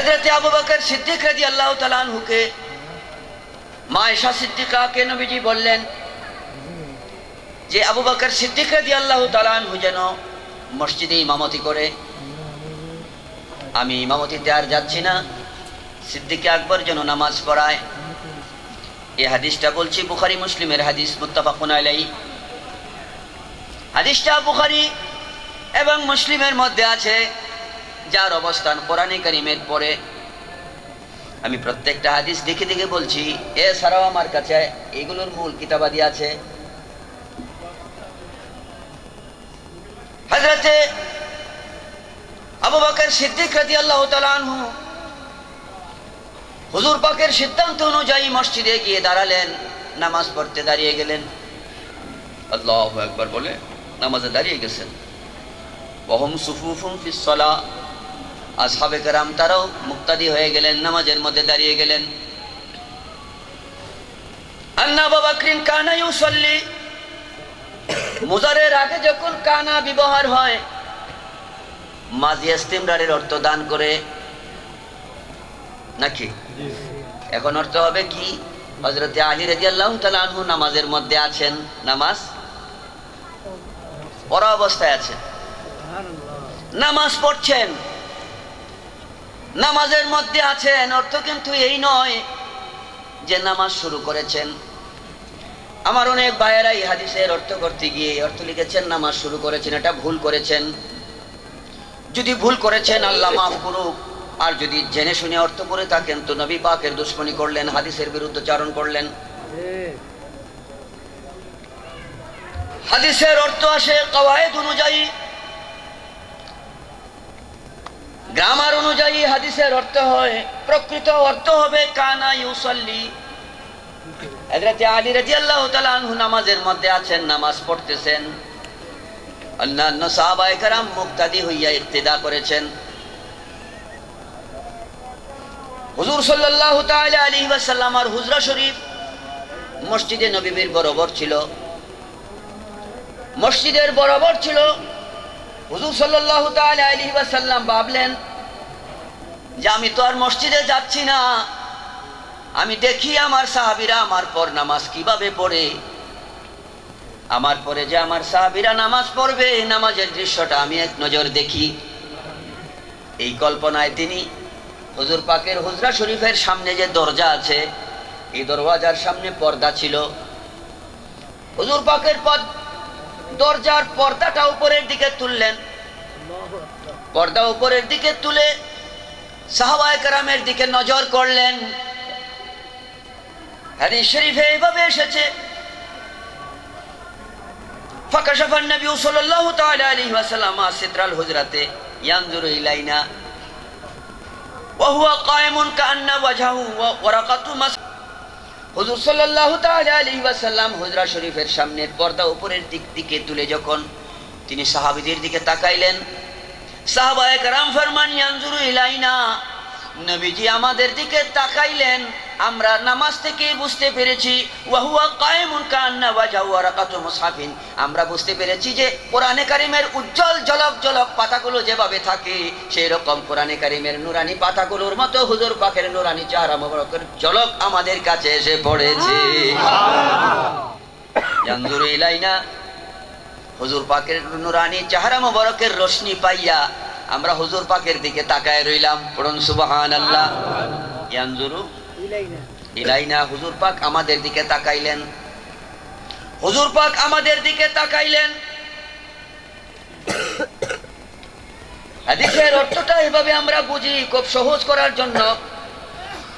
হজরত আবু বকর সিদ্দিক রাজি আল্লাহ তালানহুকে মা এশা সিদ্দিকাকে নবীজি বললেন যে, আবু বকর সিদ্দিক রাজি আল্লাহ তালানহু যেন মসজিদে ইমামতি করে। আমি ইমামতিতে আর যাচ্ছি না। সিদ্দিকে আকবর যেন নামাজ পড়ায়। এই হাদিসটা বলছি বুখারি, মুসলিমের হাদিস, মুত্তাফাকুন আলাই হাদিসটা বুখারি এবং মুসলিমের মধ্যে আছে। যার অবস্থান কোরআনে করিমের পরে। আমি প্রত্যেকটা হাদিস দেখে দেখে বলছি, এছাড়াও আমার কাছে এগুলোর মূল কিতাবাদি আছে। আবু সিদ্দিক রাজি আল্লাহ হুজুর পাকের সিদ্ধান্ত অনুযায়ী মসজিদে গিয়ে দাঁড়ালেন, নামাজ পড়তে দাঁড়িয়ে গেলেন। আল্লাহ একবার বলে, নামাজে দাঁড়িয়ে গেছেন। ওহম সুফুফুম ফিসলা আসহাবে কেরাম তারাও মুক্তাদি হয়ে গেলেন, নামাজের মধ্যে দাঁড়িয়ে গেলেন। আন্না বাবা ক্রিন কানা ইউসল্লি। মুজারের আগে যখন কানা ব্যবহার হয়, মাজি ইস্তিমরারের অর্থ দান করে। নাকি? এখন অর্থ হবে কি? হজরতে আলী রাজি আল্লাহ তালু নামাজের মধ্যে আছেন, নামাজ পড়া অবস্থায় আছেন। নামাজ পড়ছেন। নামাজের মধ্যে আছেন, অর্থ কিন্তু এই নয় যে নামাজ শুরু করেছেন। আমার অনেক ভাইয়েরা এই হাদিসের অর্থ করতে গিয়ে, অর্থ লিখেছেন, নামাজ শুরু করেছেন, এটা ভুল করেছেন। যদি ভুল করেছেন, আল্লাহ মাফ করুক। আর যদি জেনে শুনে অর্থ করে থাকেন, তো নবী পাকের দুশ্মনী করলেন, হাদিসের বিরুদ্ধে চারণ করলেন। হাদিসের অর্থ আসে কওয়ায়েদ অনুযায়ী গ্রামার অনুযায়ী হাদিসের অর্থ হয়, প্রকৃত অর্থ হবে কানা ইউসল্লি। হযরতে আলী রাদিয়াল্লাহু তাআলা আনহু নামাজের মধ্যে আছেন, নামাজ পড়তেছেন। অন্যান্য সাহাবায়ে কেরাম মুক্তাদি হইয়া ইক্তেদা করেছেন। হুজুর আলাইহি ওয়াসাল্লাম আর হুজরা শরীফ মসজিদে নবীর বরাবর ছিল। মসজিদের বরাবর ছিল হুজুর তাআলা আলাইহি ওয়াসাল্লাম ভাবলেন যে আমি তো আর মসজিদে যাচ্ছি না। আমি দেখি আমার সাহাবীরা আমার পর নামাজ কীভাবে পড়ে। আমার পরে যে আমার সাহাবীরা নামাজ পড়বে, নামাজের দৃশ্যটা আমি এক নজর দেখি। এই কল্পনায় তিনি হুজুর পাকের হুজরা শরীফের সামনে যে দরজা আছে, এই দরওয়াজার সামনে পর্দা ছিল। হুজুর পাকের পদ দরজার পর্দাটা উপরের দিকে তুললেন। পর্দা উপরের দিকে তুলে সাহবায়ামের দিকে নজর করলেন। হাদিস শরীফে এইভাবে এসেছে। ফাকাশাফান নবী সাল্লাল্লাহু তাআলা আলাইহি ওয়াসাল্লাম সিদরাল হুজরাতে ইয়ানজুরু ইলাইনা। ওয়া হুয়া কায়েমুন কাআন্না ওয়াজহু ওয়া ওয়ারাকাতু মাস হুজুর আলাইহি ওয়াসাল্লাম হুজরা শরীফের সামনের পর্দা উপরের দিক দিকে তুলে যখন তিনি সাহাবীদের দিকে তাকাইলেন, সাহাবায়ে কেরাম ফরমান ইয়ানজুরু ইলাইনা, নবীজি আমাদের দিকে তাকাইলেন। আমরা নামাজ থেকে বুঝতে পেরেছি আমরা বুঝতে পেরেছি যে কোরআনে কারিমের উজ্জ্বল জলক জলক পাতাগুলো যেভাবে থাকে সেই রকম কোরআনে কারিমের নুরানি পাতাগুলোর মতো হুজুর পাখের নুরানি চেহারা মোবারকের জলক আমাদের কাছে এসে পড়েছে। হুজুর পাকের নুরানি চেহারা মোবারকের রোশনি পাইয়া আমরা হুজুর পাকের দিকে তাকায় রইলাম। পড়ুন সুবহান আল্লাহ ইয়ানজুরু ইলাইনা। হুজুর পাক আমাদের দিকে তাকাইলেন। হুজুর পাক আমাদের দিকে তাকাইলেন। হাদিসের অর্থটা এভাবে আমরা বুঝি খুব সহজ করার জন্য।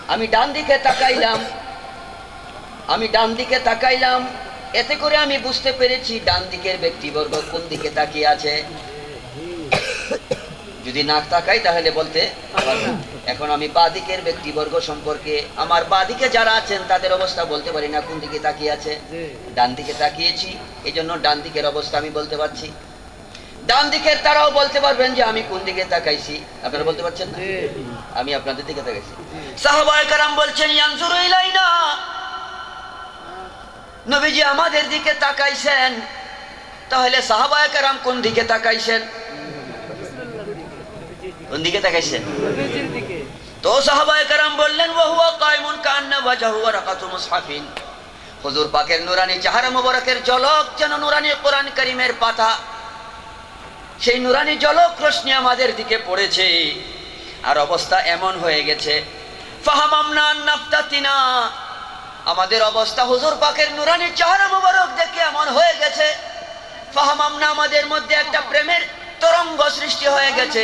আমি ডান দিকে তাকাইলাম। আমি ডান দিকে তাকাইলাম। এতে করে আমি বুঝতে পেরেছি ডান দিকের ব্যক্তিবর্গ কোন দিকে তাকিয়ে আছে। যদি না তাকাই তাহলে বলতে পারব। এখন আমি বাদিকের ব্যক্তিবর্গ সম্পর্কে আমার বাদিকে যারা আছেন তাদের অবস্থা বলতে পারি না কোন দিকে তাকিয়ে আছে? ডান দিকে তাকিয়েছি এই জন্য ডান দিকের অবস্থা আমি বলতে পারছি। ডান দিকের তারাও বলতে পারবেন যে আমি কোন দিকে তাকাইছি। আপনারা বলতে পারছেন না? আমি আপনাদের দিকে তাকাইছি। সাহাবায়ে কারাম বলছেন ইয়ানজুরু ইলাইনা। নবীজি আমাদের দিকে তাকাইছেন। তাহলে সাহাবায়ে কারাম কোন দিকে তাকাইছেন? কোন দিকে তাকাইছেন? তো সাহাবায়ে কারাম বললেন ওয়া হুয়া কায়মুন কান্না ওয়াজহু ওয়া রাকাতু মুসহাফিন। হুজুর পাকের নুরানি চেহারা মোবারকের জলক যেন নুরানি কোরআন করিমের পাতা। সেই নুরানি জলক রশ্মি আমাদের দিকে পড়েছে। আর অবস্থা এমন হয়ে গেছে। আমাদের অবস্থা হুজুর পাকের নুরানি চেহারা মোবারক দেখে এমন হয়ে গেছে। ফাহামামনা আমাদের মধ্যে একটা প্রেমের তরঙ্গ সৃষ্টি হয়ে গেছে।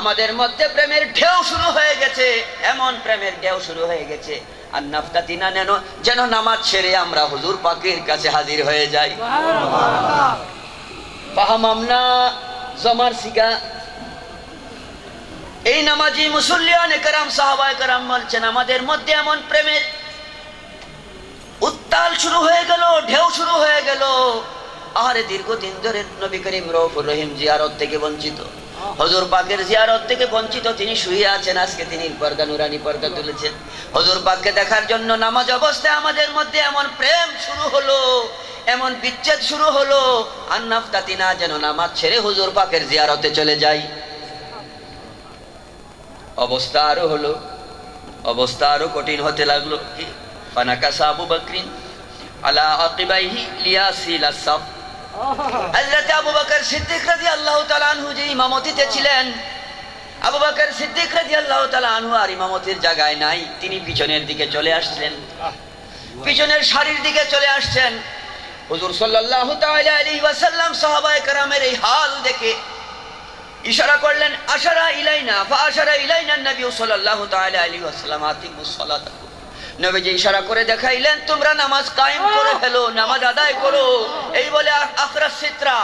আমাদের মধ্যে প্রেমের ঢেউ শুরু হয়ে গেছে। এমন প্রেমের ঢেউ শুরু হয়ে গেছে। আর নাফতাতিনা নেন, যেন নামাজ ছেড়ে আমরা হুজুর পাকের কাছে হাজির হয়ে যাই। এই নামাজি সাহাবায় বলছেন, আমাদের মধ্যে এমন প্রেমের উত্তাল শুরু হয়ে গেল, ঢেউ শুরু হয়ে গেল। আরে দীর্ঘদিন ধরে নবী করিম রৌফুর রহিম জিয়ারত থেকে বঞ্চিত। হজুর পাকের জিয়ারত থেকে বঞ্চিত তিনি শুয়ে আছেন, আজকে তিনি পর্দা নুরানি পর্দা তুলেছেন। হজুর পাককে দেখার জন্য নামাজ অবস্থায় আমাদের মধ্যে এমন প্রেম শুরু হলো, এমন বিচ্ছেদ শুরু হলো আন্নাফ তাতিনা যেন নামাজ ছেড়ে হুজুর পাকের জিয়ারতে চলে যাই অবস্থা আরও হলো, অবস্থা আরও কঠিন হতে লাগল। কি? ফানাকাসা আবু বকরিন আলা আকিবাইহি লিয়াসিল আসাফ হযরত আবু বকর সিদ্দিক রাদিয়াল্লাহু তাআলা আনহু যে ইমামতিতে ছিলেন আবু বকর সিদ্দিক রাদিয়াল্লাহু তাআলা আনহু আর ইমামতির জায়গায় নাই তিনি পিছনের দিকে চলে আসছেন পিছনের সারির দিকে চলে আসছেন। হুজুর সাল্লাল্লাহু তাআলা আলাইহি ওয়াসাল্লাম সাহাবায়ে কেরামের এই হাল দেখে ইশারা করলেন আশারা ইলাইনা ফা আশারা ইলাইনা নবী সাল্লাল্লাহু তাআলা আলাইহি ওয়াসাল্লাম আতিমুস সালাত। নবীজি ইশারা করে দেখাইলেন তোমরা নামাজ কায়েম করে ফেলো নামাজ আদায় করো। এই বলে আখরা সিত্রা।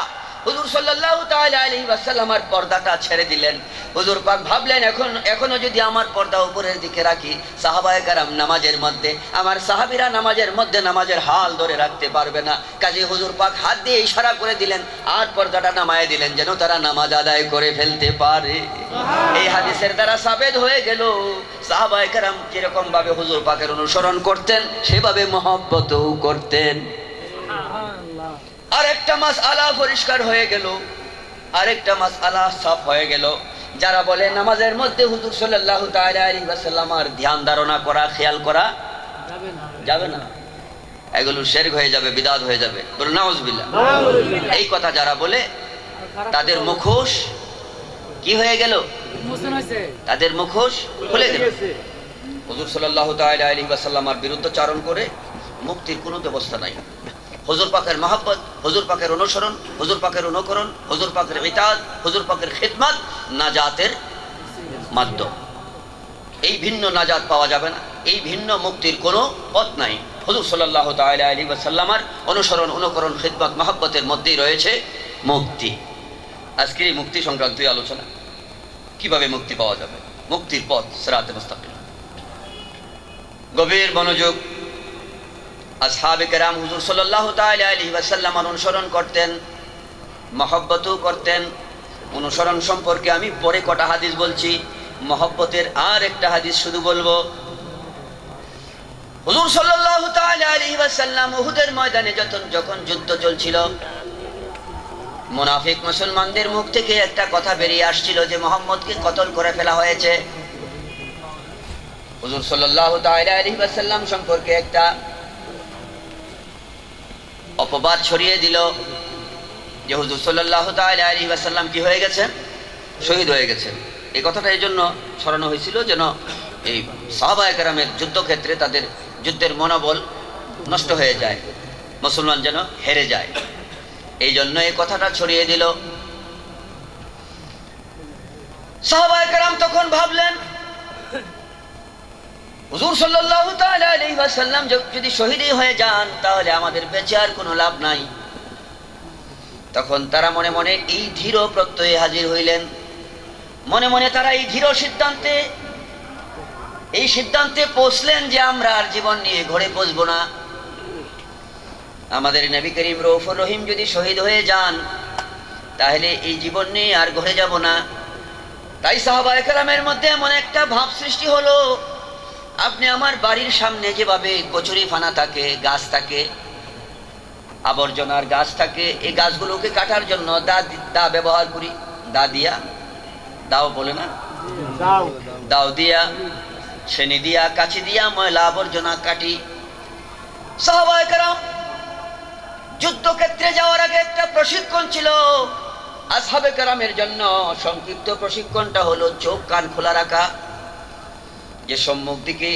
হুজুর সাল্লাল্লাহু তাআলা আলাইহি ওয়াসাল্লাম আর পর্দাটা ছেড়ে দিলেন। হুজুর পাক ভাবলেন এখন এখনও যদি আমার পর্দা উপরের দিকে রাখি সাহাবায়ে কারাম নামাজের মধ্যে আমার সাহাবীরা নামাজের মধ্যে নামাজের হাল ধরে রাখতে পারবে না। কাজে হুজুর পাক হাত দিয়ে ইশারা করে দিলেন আর পর্দাটা নামায় দিলেন যেন তারা নামাজ আদায় করে ফেলতে পারে। এই হাদিসের দ্বারা সাবেদ হয়ে গেল সাহাবায়ে কারাম যেরকম ভাবে হুজুর পাকের অনুসরণ করতেন সেভাবে মহব্বতও করতেন। আরেকটা মাস আলা পরিষ্কার হয়ে গেল আরেকটা মাস আলা সাফ হয়ে গেল। যারা বলে নামাজের মধ্যে হুজুর ওয়াসাল্লাম আর ধ্যান ধারণা করা খেয়াল করা যাবে না। এগুলো শেরক হয়ে যাবে বিদাত হয়ে যাবে। বলুন নাউজুবিল্লাহ। এই কথা যারা বলে তাদের মুখোশ কি হয়ে গেল? তাদের মুখোশ খুলে গেল। হুজুর সাল্লাল্লাহু তাআলা আলাইহি ওয়াসাল্লামার বিরুদ্ধচারণ করে মুক্তির কোনো ব্যবস্থা নাই। হুজুর পাকের মহাব্বত, হুজুর পাকের অনুসরণ, হুজুর পাকের অনুকরণ, হুজুর পাকের ইতাদ, হুজুর পাকের খিদমত নাজাতের মাধ্যম। এই ভিন্ন নাজাত পাওয়া যাবে না। এই ভিন্ন মুক্তির কোনো পথ নাই। হুজুর সাল্লাল্লাহু তাআলা আলাইহি ওয়াসাল্লামার অনুসরণ, অনুকরণ, খিদমত, মহাব্বতের মধ্যেই রয়েছে মুক্তি। আজকের এই মুক্তি সংক্রান্তই আলোচনা, কীভাবে মুক্তি পাওয়া যাবে? মুক্তির পথ সিরাতে মুস্তাকিম। গভীর মনোযোগ আসহাবে কেরাম হুজুর সাল্লাল্লাহু তাআলা আলাইহি ওয়াসাল্লাম অনুসরণ করতেন, মহব্বতও করতেন। অনুসরণ সম্পর্কে আমি পরে কটা হাদিস বলছি, মহব্বতের আর একটা হাদিস শুধু বলব। হুজুর তাআলা আলাইহি ওয়াসাল্লাম উহুদের ময়দানে যখন যখন যুদ্ধ চলছিল, মুনাফিক মুসলমানদের মুখ থেকে একটা কথা বেরিয়ে আসছিল যে মোহাম্মদকে কতল করে ফেলা হয়েছে। হুজুর আলাইহি ওয়াসাল্লাম সম্পর্কে একটা অপবাদ ছড়িয়ে দিল যে হুজুর সাল্লাল্লাহু তাআলা আলাইহি ওয়াসাল্লাম কি হয়ে গেছেন শহীদ হয়ে গেছেন এই কথাটা এই জন্য ছড়ানো হয়েছিল যেন এই সাহাবায়ে কেরামের যুদ্ধক্ষেত্রে তাদের যুদ্ধের মনোবল নষ্ট হয়ে যায়, মুসলমান যেন হেরে যায়। এই জন্য এই কথাটা ছড়িয়ে দিল। সাহাবায়ে কেরাম তখন ভাবলেন হুজুর সাল্লাল্লাহু তাআলা আলাইহি ওয়াসাল্লাম যদি শহীদই হয়ে যান, তাহলে আমাদের বেঁচে আর কোনো লাভ নাই। তখন তারা মনে মনে এই ধীর প্রত্যয়ে হাজির হইলেন। মনে মনে তারা এই ধীর সিদ্ধান্তে, এই সিদ্ধান্তে পৌঁছলেন যে আমরা আর জীবন নিয়ে ঘরে পৌঁছবো না। আমাদের নবী করিম রৌফুর রহিম যদি শহীদ হয়ে যান, তাহলে এই জীবন নিয়ে আর ঘরে যাব না। তাই সাহাবা একরামের মধ্যে এমন একটা ভাব সৃষ্টি হলো আপনি আমার বাড়ির সামনে যেভাবে কচুরি ফানা থাকে গাছ থাকে আবর্জনার গাছ থাকে এই গাছগুলোকে কাটার জন্য দা দা ব্যবহার করি। দা দিয়া? দাও বলে না? দাও। দিয়া শ্রেণি দিয়া কাছি দিয়া ময়লা আবর্জনা কাটি। যুদ্ধক্ষেত্রে যাওয়ার আগে একটা প্রশিক্ষণ ছিল। আসহাবে কারামের জন্য সংক্ষিপ্ত প্রশিক্ষণটা হলো চোখ কান খোলা রাখা। যে সম্মুখ দিকে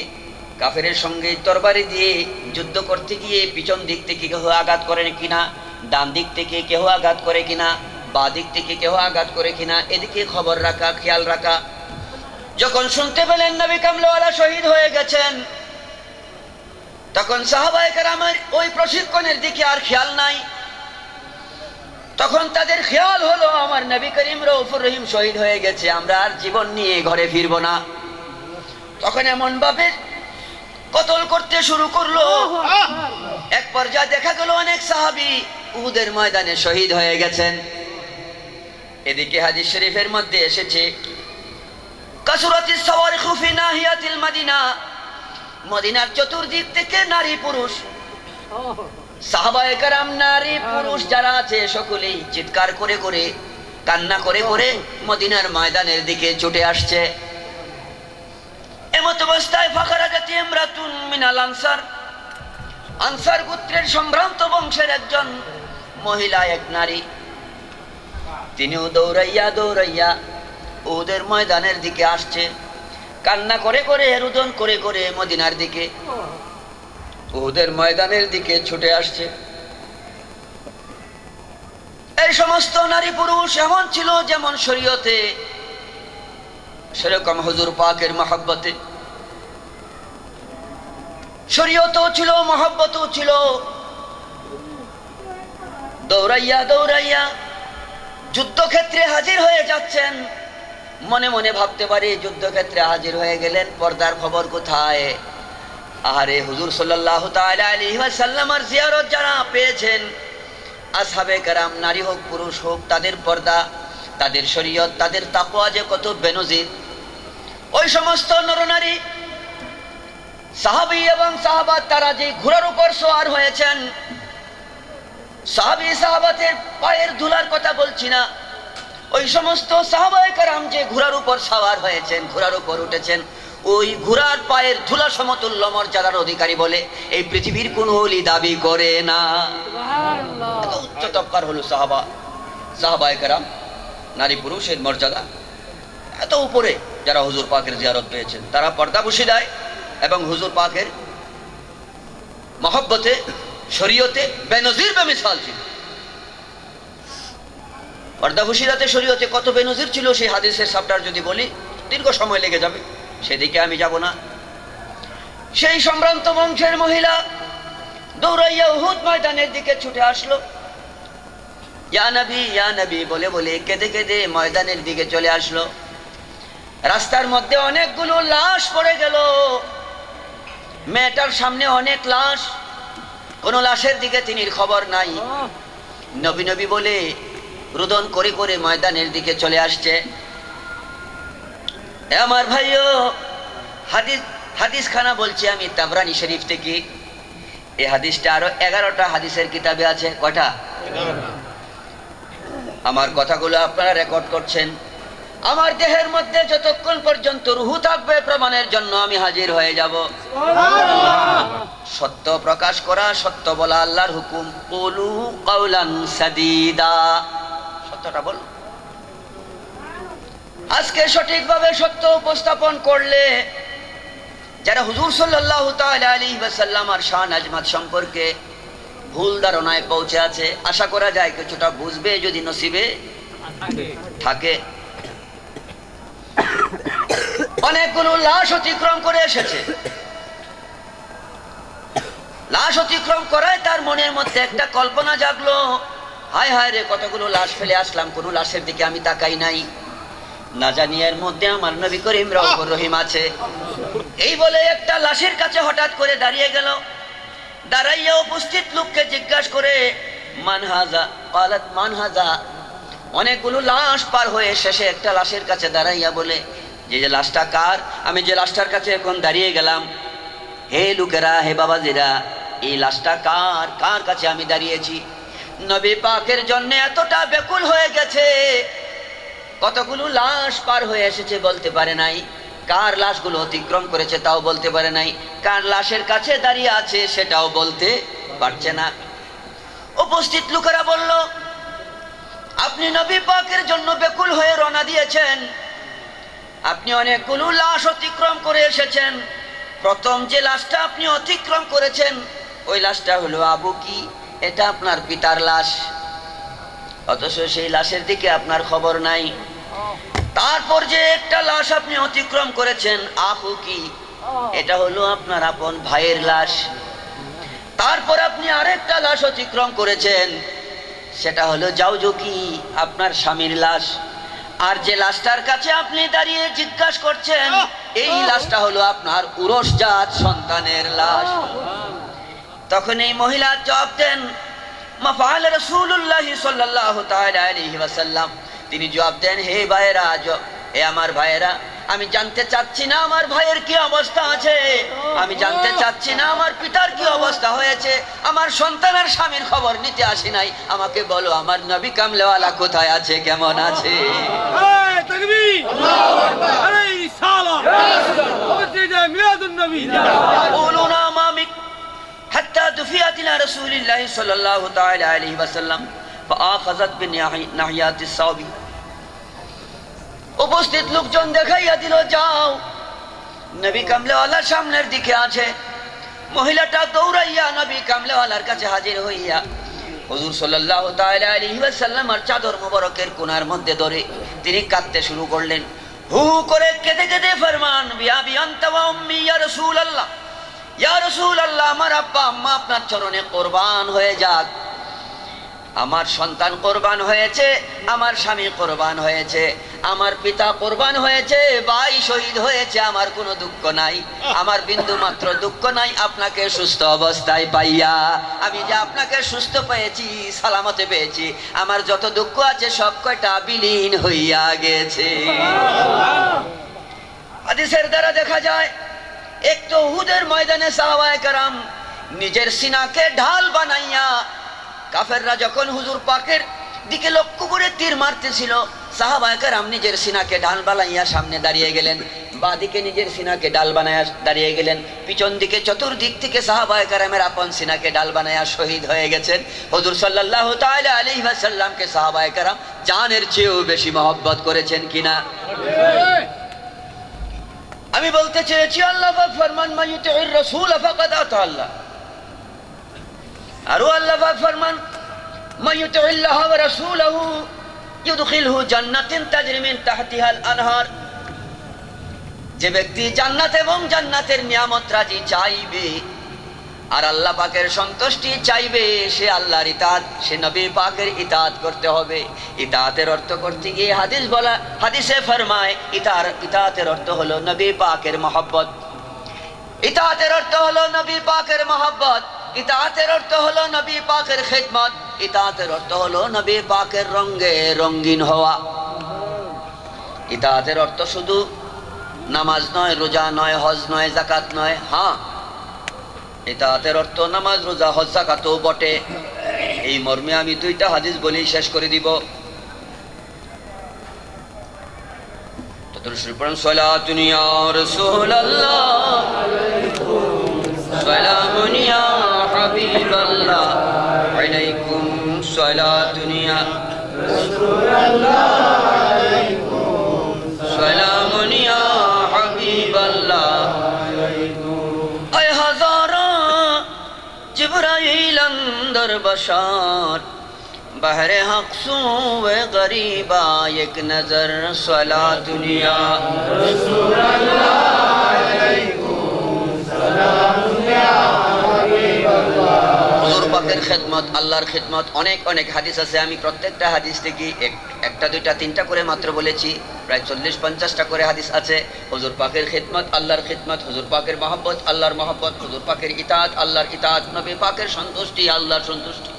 কাফেরের সঙ্গে তরবারি দিয়ে যুদ্ধ করতে গিয়ে পিছন দিক থেকে কেহ আঘাত করে কিনা, ডান দিক থেকে কেহ আঘাত করে কিনা, বা দিক থেকে কেহ আঘাত করে কিনা, এদিকে খবর রাখা, খেয়াল রাখা। যখন শুনতে পেলেন নবী কামলাওয়ালা শহীদ হয়ে গেছেন, তখন সাহাবায়ে আমার ওই প্রশিক্ষণের দিকে আর খেয়াল নাই। তখন তাদের খেয়াল হলো, আমার নবী করিম রহিম শহীদ হয়ে গেছে, আমরা আর জীবন নিয়ে ঘরে ফিরবো না। তখন এমন ভাবে কতল করতে শুরু করল। এক পর্যায়ে দেখা গেল অনেক সাহাবি উহুদের ময়দানে শহীদ হয়ে গেছেন। এদিকে হাদিস শরীফের মধ্যে এসেছে কাসুরাতি সওয়ার খুফি নাহিয়াতিল মাদিনা মদিনার চতুর্দিক থেকে নারী পুরুষ। সাহাবায়ে কারাম নারী পুরুষ যারা আছে সকলেই চিৎকার করে করে কান্না করে করে মদিনার ময়দানের দিকে ছুটে আসছে। এমত অবস্থায় ফাঁকারা জাতি ইমরাতুন মিনাল আনসার। আনসার গোত্রের সম্ভ্রান্ত বংশের একজন মহিলা, এক নারী। তিনিও দৌড়াইয়া দৌড়াইয়া ওদের ময়দানের দিকে আসছে। কান্না করে করে, রুদন করে করে মদিনার দিকে। ওদের ময়দানের দিকে ছুটে আসছে। এই সমস্ত নারী পুরুষ এমন ছিল যেমন শরীয়তে সেরকম হুজুর পাকের মহব্বতে। শরীয়তও ছিল, মহব্বতও ছিল। দৌড়াইয়া দৌড়াইয়া যুদ্ধক্ষেত্রে হাজির হয়ে যাচ্ছেন। মনে মনে ভাবতে পারি যুদ্ধক্ষেত্রে হাজির হয়ে গেলেন, পর্দার খবর কোথায়? আহারে হুজুর সাল্লাহ সাল্লামার জিয়ারত যারা পেয়েছেন, আসহাবে কারাম, নারী হোক, পুরুষ হোক, তাদের পর্দা, তাদের শরীয়ত, তাদের তাকোয়া যে কত বেনজির, ওই সমস্ত নরনারী সাহাবি এবং সাহাবাত তারা যে ঘোড়ার উপর সোয়ার হয়েছেন সাহাবি সাহাবাতের পায়ের ধুলার কথা বলছি না। ওই সমস্ত সাহাবায়ে কারাম যে ঘোড়ার উপর সাওয়ার হয়েছেন ঘোড়ার উপর উঠেছেন ওই ঘোড়ার পায়ের ধুলা সমতুল্য মর্যাদার অধিকারী বলে এই পৃথিবীর কোন অলি দাবি করে না। উচ্চ তবকার হলো সাহাবা সাহাবায়ে কারাম নারী পুরুষের মর্যাদা। এত উপরে যারা হুজুর পাকের জিয়ারত পেয়েছেন তারা পর্দা বসে দেয় এবং হুজুর পাকের মহব্বতে, শরীয়তে বেনজির বেমিসাল ছিল। পর্দাভূষিরাতে শরীয়তে কত বেনজির ছিল সেই হাদিসের সাপটার যদি বলি, দীর্ঘ সময় লেগে যাবে, সেদিকে আমি যাব না। সেই সম্ভ্রান্ত বংশের মহিলা দৌড়াইয়া উহুদ ময়দানের দিকে ছুটে আসলো। ইয়া নবী, বলে বলে, কেঁদে কেঁদে ময়দানের দিকে চলে আসলো। রাস্তার মধ্যে অনেকগুলো লাশ পড়ে গেল। মেয়েটার সামনে অনেক লাশ। কোন লাশের দিকে তিনি খবর নাই। নবী নবী বলে রোদন করে করে ময়দানের দিকে চলে আসছে। আমার ভাইও হাদিস হাদিস খানা বলছি আমি তাবরানি শরীফ থেকে। এই হাদিসটা আরও এগারোটা হাদিসের কিতাবে আছে। কটা আমার কথাগুলো আপনারা রেকর্ড করছেন। আমার দেহের মধ্যে যতক্ষণ পর্যন্ত রুহু থাকবে প্রমাণের জন্য আমি হাজির হয়ে যাব। সত্য প্রকাশ করা, সত্য বলা আল্লাহর হুকুম। কৌলান সাদিদা। সত্যটা বল। আজকে সঠিকভাবে সত্য উপস্থাপন করলে যারা হুজুর সাল্লাহ আলী সাল্লাম আর শাহ নাজমাত সম্পর্কে ভুল ধারণায় পৌঁছে আছে, আশা করা যায় কিছুটা বুঝবে, যদি নসিবে থাকে। অনেকগুলো লাশ অতিক্রম করে এসেছে। লাশ অতিক্রম করায় তার মনের মধ্যে একটা কল্পনা জাগলো। হায় হায় রে, কতগুলো লাশ ফেলে আসলাম, কোনো লাশের দিকে আমি তাকাই নাই। না জানি এর মধ্যে আমার নবী করিম রহমুর রহিম আছে। এই বলে একটা লাশের কাছে হঠাৎ করে দাঁড়িয়ে গেল। দাঁড়াইয়া উপস্থিত লোককে জিজ্ঞাসা করে মানহাজা পালাত মানহাজা অনেকগুলো লাশ পার হয়ে শেষে একটা লাশের কাছে দাঁড়াইয়া বলে, যে যে লাশটা কার? আমি যে লাশটার কাছে এখন দাঁড়িয়ে গেলাম, হে লোকেরা, হে বাবা বাবাজিরা, এই লাশটা কার? কার কাছে আমি দাঁড়িয়েছি? নবী পাকের জন্য এতটা বেকুল হয়ে গেছে। কতগুলো লাশ পার হয়ে এসেছে বলতে পারে নাই। কার লাশগুলো অতিক্রম করেছে তাও বলতে পারে নাই। কার লাশের কাছে দাঁড়িয়ে আছে সেটাও বলতে পারছে না। উপস্থিত লোকেরা বলল আপনি নবী পাকের জন্য বেকুল হয়ে রওনা দিয়েছেন। আপনি অনেকগুলো লাশ অতিক্রম করে এসেছেন। প্রথম যে লাশটা আপনি অতিক্রম করেছেন, ওই লাশটা হলো আবু কি? এটা আপনার পিতার লাশ। অথচ সেই লাশের দিকে আপনার খবর নাই। তারপর যে একটা লাশ আপনি অতিক্রম করেছেন আহু কি? এটা হলো আপনার আপন ভাইয়ের লাশ। তারপর আপনি আরেকটা লাশ অতিক্রম করেছেন। সেটা হলো যাওজকি আপনার স্বামীর লাশ। আর যে লাশটার কাছে আপনি দাঁড়িয়ে জিজ্ঞাসা করছেন এই লাশটা হলো আপনার উরসজাত সন্তানের লাশ। তখন এই মহিলা জবাব দেন মাফাল রসুল্লাহ সাল্লাহ আলাইহি ওয়াসাল্লাম। তিনি জবাব দেন হে ভাইয়েরা জ- হে আমার ভাইয়েরা আমি জানতে চাচ্ছি না আমার ভাইয়ের কি অবস্থা আছে আমি জানতে চাচ্ছি না আমার পিতার কি অবস্থা হয়েছে আমার সন্তানের স্বামীর খবর নিতে আসি নাই আমাকে বলো আমার নবী কামলেওয়ালা কোথায় আছে কেমন আছে এই তাকবীর এই সালাম অবশ্যই মিলাদ নবী يقولون أمامك حتى دفعت إلى رسول الله صلى الله تعالى عليه وسلم فآخذت بناحيات الصوب উপস্থিত লোকজন দেখাইয়া দিল, যাও। নবী কামলেওয়ালার সামনের দিকে আছে। মহিলাটা দৌড়াইয়া নবী কামলেওয়ালার কাছে হাজির হইয়া হুজুর ওয়াসাল্লাম আর চাদর মোবারকের কোণার মধ্যে ধরে তিনি কাঁদতে শুরু করলেন। হু করে কেঁদে কেঁদে ফরমান, বিয়া বিয়ান্তা ইয়া রাসূলুল্লাহ। ইয়া রাসূলুল্লাহ, আমার আব্বা, আম্মা আপনার চরণে কোরবান হয়ে যাক। আমার সন্তান কোরবান হয়েছে, আমার স্বামী কোরবান হয়েছে, আমার পিতা কোরবান হয়েছে, ভাই শহীদ হয়েছে, আমার কোনো দুঃখ নাই। আমার বিন্দু মাত্র দুঃখ নাই, আপনাকে সুস্থ অবস্থায় পাইয়া। আমি যে আপনাকে সুস্থ পেয়েছি, সালামতে পেয়েছি, আমার যত দুঃখ আছে সব কয়টা বিলীন হইয়া গেছে। হাদিসের দ্বারা দেখা যায়, একটু হুদের ময়দানে সাহাবায়ে কারাম নিজের সিনাকে ঢাল বানাইয়া কাফেররা যখন হুজুর পাকের দিকে লক্ষ্য করে তীর মারতেছিল সাহাবায়ে কারাম নিজের সিনাকে ঢাল বানাইয়া সামনে দাঁড়িয়ে গেলেন, বাদিকে নিজের সিনাকে ডাল বানায়া দাঁড়িয়ে গেলেন, পিছন দিকে চতুর্দিক থেকে সাহাবায়ে কারামের আপন সিনাকে ডাল বানায়া শহীদ হয়ে গেছেন। হুজুর সাল্লাল্লাহু তাআলা আলাইহি ওয়াসাল্লামকে সাহাবায়ে কারাম জানের চেয়েও বেশি মহব্বত করেছেন কিনা? আমি বলতে চেয়েছি, আল্লাহ ফরমান, মায়ুতির রসুল ফাকাদ আতা আল্লাহ। আরও আল্লাহ ফরমান জান্নাতিন তাহতিহাল আনহার যে ব্যক্তি জান্নাত এবং জান্নাতের নিয়ামত রাজি চাইবে, আর আল্লাহ পাকের সন্তুষ্টি চাইবে, সে আল্লাহর ইতাত সে নবী পাকের ইতাত করতে হবে। ইতাতের অর্থ করতে গিয়ে হাদিস বলা, হাদিসে ফরমায়, ইতার ইতাতের অর্থ হলো নবী পাকের মহব্বত। ইতাতের অর্থ হলো নবী পাকের মহাব্বত। ইতাতের অর্থ হলো নবী পাকের খেদমত। ইতাতের অর্থ হলো নবী পাকের রঙ্গে রঙ্গিন হওয়া। ইতাতের অর্থ শুধু নামাজ নয়, রোজা নয়, হজ নয় জাকাত নয় হ্যাঁ ইতাতের অর্থ নামাজ, রোজা, হজ জাকাতও বটে। এই মর্মে আমি দুইটা হাদিস বলেই শেষ করে দিব। درشن پڑھن صلاة دنیا رسول اللہ۔ سلام دنیا حبیب اللہ۔ علیکم صلاة دنیا رسول اللہ اللہ۔ اے ہزارہ جبرائیل اندر بشار بہر حق سو غریبا ایک نظر سلا دنیا হুজুর পাকের খেদমত আল্লাহর খেদমত অনেক অনেক হাদিস আছে আমি প্রত্যেকটা হাদিস থেকে এক- একটা দুইটা তিনটা করে মাত্র বলেছি প্রায় চল্লিশ পঞ্চাশটা করে হাদিস আছে হুজুর পাকের খেদমত আল্লাহর খেদমত হুজুর পাকের মহব্বত আল্লাহর মহব্বত হুজুর পাকের ইতাত আল্লাহর ইতাত নবী পাকের সন্তুষ্টি আল্লাহর সন্তুষ্টি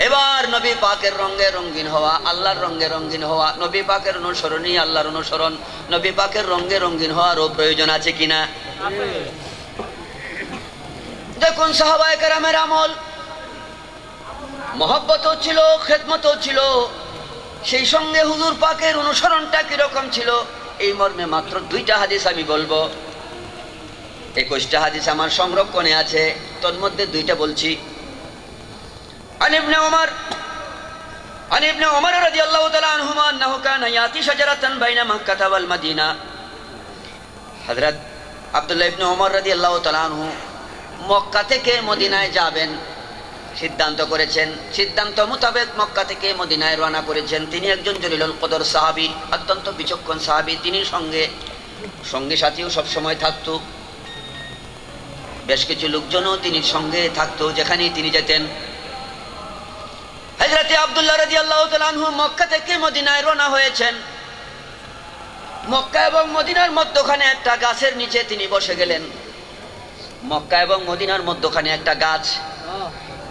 এবার নবী পাকের রঙে রঙিন হওয়া, আল্লাহর রঙে রঙিন হওয়া, নবী পাকের অনুসরণই আল্লাহর অনুসরণ। নবী পাকের রঙে রঙিন হওয়ারও প্রয়োজন আছে কিনা? দেখুন সাহাবায়ে কেরামের আমল। মহব্বতও ছিল খেদমতও ছিল। সেই সঙ্গে হুজুর পাকের অনুসরণটা কীরকম ছিল? এই মর্মে মাত্র দুইটা হাদিস আমি বলব। একুশটা হাদিস আমার সংরক্ষণে আছে। তন্মধ্যে দুইটা বলছি। عن ابن عمر عن ابن عمر رضي الله تعالى عنهما أنه كان يأتي شجرة بين مكة والمدينة হযরত আব্দুল্লাহ ইবনে ওমর রাদিয়াল্লাহু তাআলা আনহু মক্কা থেকে মদিনায় যাবেন সিদ্ধান্ত করেছেন সিদ্ধান্ত মোতাবেক মক্কা থেকে মদিনায় রওনা করেছেন তিনি একজন জলিলুল কদর সাহাবী অত্যন্ত বিচক্ষণ সাহাবী তিনি সঙ্গে সঙ্গে সাথীও সব সময় থাকতো বেশ কিছু লোকজনও তিনি সঙ্গে থাকতো যেখানেই তিনি যেতেন হজরতে আবদুল্লাহ রাজি আল্লাহ আনহু মক্কা থেকে মদিনায় রওনা হয়েছেন। মক্কা এবং মদিনার মধ্যখানে একটা গাছের নিচে তিনি বসে গেলেন। মক্কা এবং মদিনার মধ্যখানে একটা গাছ।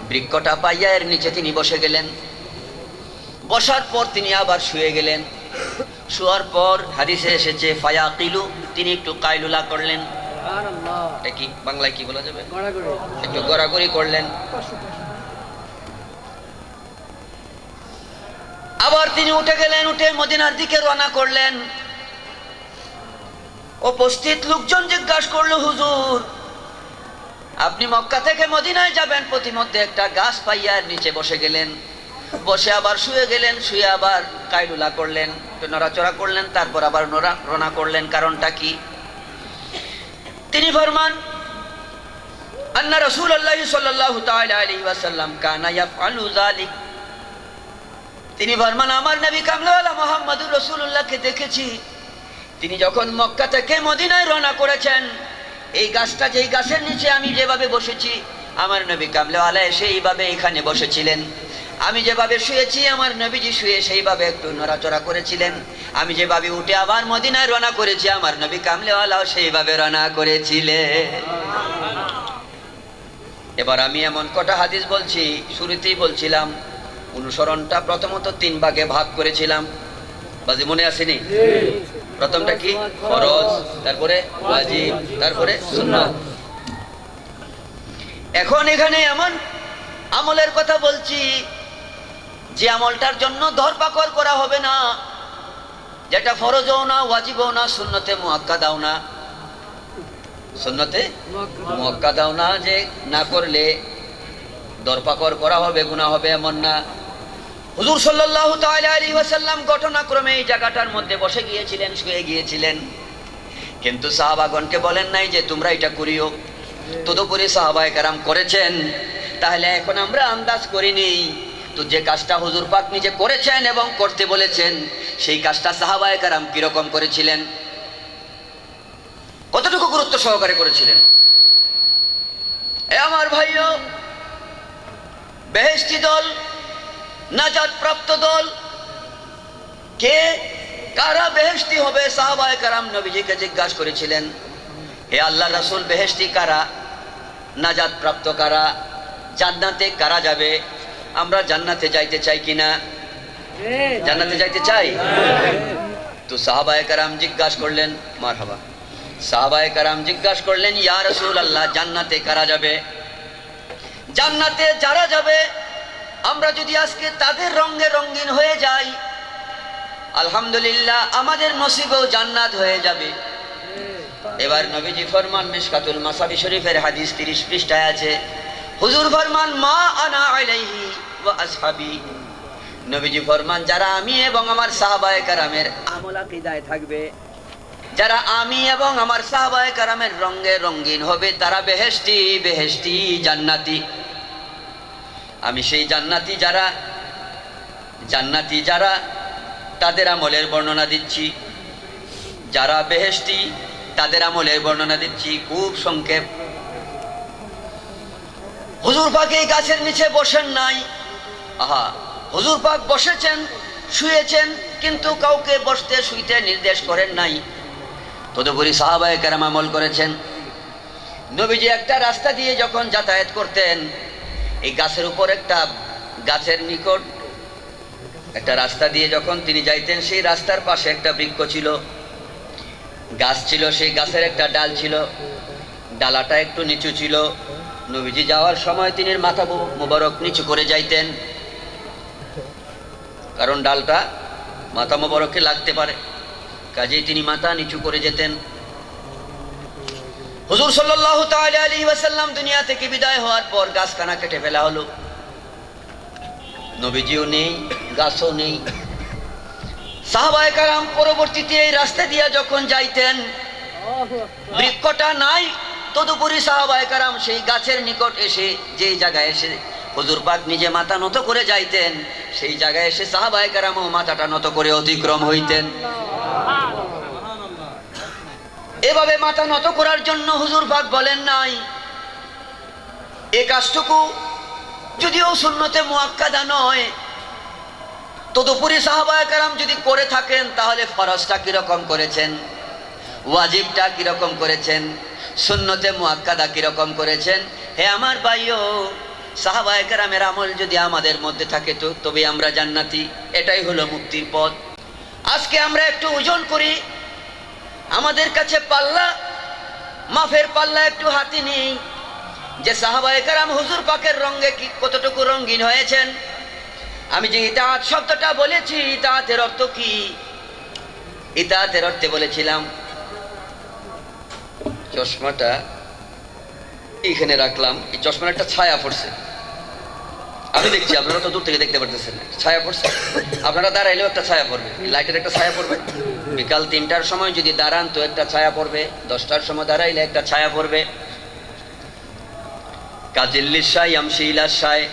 বৃক্ষটা পাইয়া এর নিচে তিনি বসে গেলেন। বসার পর তিনি আবার শুয়ে গেলেন। শোয়ার পর হাদিসে এসেছে ফায়া কিলু তিনি একটু কাইলুলা করলেন। এটা কি? বাংলায় কি বলা যাবে? একটু গড়াগড়ি করলেন। আবার তিনি উঠে গেলেন, উঠে মদিনার দিকে রওনা করলেন। উপস্থিত লোকজন জিজ্ঞাসা করল, হুজুর, আপনি মক্কা থেকে মদিনায় যাবেন? প্রতিমধ্যে একটা গাছ পাইয়া নিচে বসে গেলেন। বসে আবার শুয়ে গেলেন, শুয়ে আবার কাইলুলা করলেন নড়াচড়া করলেন, তারপর আবার নড়া রোনা করলেন। কারণটা কি? তিনি ফরমান, আন্না সাল্লাল্লাহু তাআলা আলাইহি ওয়াসাল্লাম কানা ইয়াফআলু যালিক তিনি বর্মান, আমার নবী কামলাওয়ালা মোহাম্মদুর রসুল্লাহকে দেখেছি। তিনি যখন মক্কা থেকে মদিনায় রওনা করেছেন, এই গাছটা যেই গাছের নিচে আমি যেভাবে বসেছি, আমার নবী কামলাওয়ালা এসে এইভাবে এখানে বসেছিলেন। আমি যেভাবে শুয়েছি, আমার নবীজি শুয়ে সেইভাবে একটু নড়াচড়া করেছিলেন। আমি যেভাবে উঠে আবার মদিনায় রওনা করেছি, আমার নবী কামলেওয়ালাও সেইভাবে রওনা করেছিলেন। এবার আমি এমন কটা হাদিস বলছি, শুরুতেই বলছিলাম অনুসরণটা প্রথমত তিন ভাগে ভাগ করেছিলাম। বাজি, মনে আসেনি? প্রথমটা কি? ফরজ, তারপরে ওয়াজিব, তারপরে সুন্নাত। এখন এখানে এমন আমলের কথা বলছি, যে আমলটার জন্য ধরপাকড় করা হবে না। যেটা ফরজও না, ওয়াজিবও না, সুন্নতে মুয়াক্কা দাও না। সুন্নতে মুয়াক্কা দাও না যে না করলে দরপাকর করা হবে গুণা হবে এমন না। হুজুর সাল্লাল্লাহু তাআলা আলাইহি ওয়াসাল্লাম ঘটনাক্রমে এই জায়গাটার মধ্যে বসে গিয়েছিলেন, শুয়ে গিয়েছিলেন। কিন্তু সাহাবাগণকে বলেন নাই যে, তোমরা এটা করিও। তদুপরি সাহাবায়ে কারাম করেছেন। তাহলে এখন আমরা আন্দাজ করিনি তো যে কাজটা হুজুর পাক নিজে করেছেন এবং করতে বলেছেন, সেই কাজটা সাহাবায়ে কারাম কীরকম করেছিলেন? কতটুকু গুরুত্ব সহকারে করেছিলেন? এ আমার ভাইও বেহেস্তি দল নাজাত প্রাপ্ত দল। কে? কারা বেহেস্তি হবে? সাহাবায়ে কারাম নবীজিকে জিজ্ঞাসা করেছিলেন, হে আল্লাহ রাসূল বেহেস্তি কারা? নাজাত প্রাপ্ত কারা? জান্নাতে কারা যাবে? আমরা জান্নাতে যাইতে চাই কিনা? জান্নাতে যাইতে চাই? তো সাহাবায়ে কারাম জিজ্ঞাসা করলেন, মারহাবা। সাহাবায়ে কারাম জিজ্ঞাসা করলেন, ইয়া রাসূল আল্লাহ জান্নাতে কারা যাবে? জান্নাতে যারা যাবে আমরা যদি আজকে তাদের রঙে রঙিন হয়ে যাই, আলহামদুলিল্লাহ আমাদের নসিবেও জান্নাত হয়ে যাবে। এবার নবীজি ফরমান মিশকাতুল মাসাবি শরীফের হাদিস তিরিশ পৃষ্ঠায় আছে, হুজুর ফরমান, মা আনা আলাইহি ওয়া আসহাবি। নবীজি ফরমান, যারা আমি এবং আমার সাহাবায়ে কারামের আমল আকীদায় থাকবে, যারা আমি এবং আমার সাহাবায়ে কারামের রঙে রঙিন হবে, তারা বেহেশতি বেহেশতি জান্নাতি। আমি সেই জান্নাতি যারা জান্নাতি যারা, তাদের আমলের বর্ণনা দিচ্ছি। যারা বেহেশতি, তাদের আমলের বর্ণনা দিচ্ছি, খুব সংক্ষেপ। হুজুর পাক এই গাছের নিচে বসেন নাই। আহা, হুজুর পাক বসেছেন, শুয়েছেন, কিন্তু কাউকে বসতে, শুইতে নির্দেশ করেন নাই। তদুপরি সাহাবায়ে কেরাম আমল করেছেন। নবীজি একটা রাস্তা দিয়ে যখন যাতায়াত করতেন এই গাছের উপর একটা গাছের নিকট একটা রাস্তা দিয়ে যখন তিনি যাইতেন, সেই রাস্তার পাশে একটা বৃক্ষ ছিল। গাছ ছিল, সেই গাছের একটা ডাল ছিল। ডালাটা একটু নিচু ছিল। নবীজি যাওয়ার সময় তিনি মাথা মুবারক নিচু করে যাইতেন। কারণ ডালটা মাথা মুবারককে লাগতে পারে। কাজেই তিনি মাথা নিচু করে যেতেন। হুজুর সাল্লাল্লাহু তাআলা আলাইহি ওয়াসাল্লাম দুনিয়া থেকে বিদায় হওয়ার পর গাছ কানা কেটে ফেলা হলো। নবীজিও নেই, গাছও নেই। সাহাবায়ে কারাম পরবর্তীতে এই রাস্তা দিয়া যখন যাইতেন, বৃক্ষটা নাই, তদুপরি সাহাবায়ে কারাম সেই গাছের নিকট এসে যেই জায়গায় এসে হুজুর পাক নিজে মাথা নত করে যাইতেন, সেই জায়গায় এসে সাহাবায়ে কারামও মাথাটা নত করে অতিক্রম হইতেন। এভাবে মাথা নত করার জন্য হুজুর পাক বলেন নাই। এ কাজটুকু যদিও শূন্যতে মুয়াক্কাদা নয়, তদুপরি সাহাবায়ে কারাম যদি করে থাকেন, তাহলে ফরজটা কীরকম করেছেন? ওয়াজিবটা কীরকম করেছেন? সুন্নতে মুয়াক্কাদা কীরকম করেছেন? হে আমার ভাইও, সাহাবায়ে কেরামের আমল যদি আমাদের মধ্যে থাকে তো তবে আমরা জান্নাতি। এটাই হলো মুক্তির পথ। আজকে আমরা একটু ওজন করি আমাদের কাছে পাল্লা, মাফের পাল্লা একটু হাতি নেই যে সাহাবায়ে কেরাম হুজুর পাকের রঙে কি কতটুকু রঙিন হয়েছেন? আমি যে ইতাহাত শব্দটা বলেছি ইতাহাতের অর্থ কি? ইতাহাতের অর্থে বলেছিলাম, চশমাটা এইখানে রাখলাম। এই চশমার একটা ছায়া পড়ছে। আমি দেখছি, আপনারা তো দূর থেকে দেখতে পারতেছেন ছায়া পড়ছে? আপনারা দাঁড়াইলেও একটা ছায়া পড়বে। লাইটের একটা ছায়া পড়বে। বিকাল তিনটার সময় যদি দাঁড়ান তো একটা ছায়া পড়বে, দশটার সময় দাঁড়াইলে একটা ছায়া পড়বে। কাজিল্লিশাই আমশিলাশায়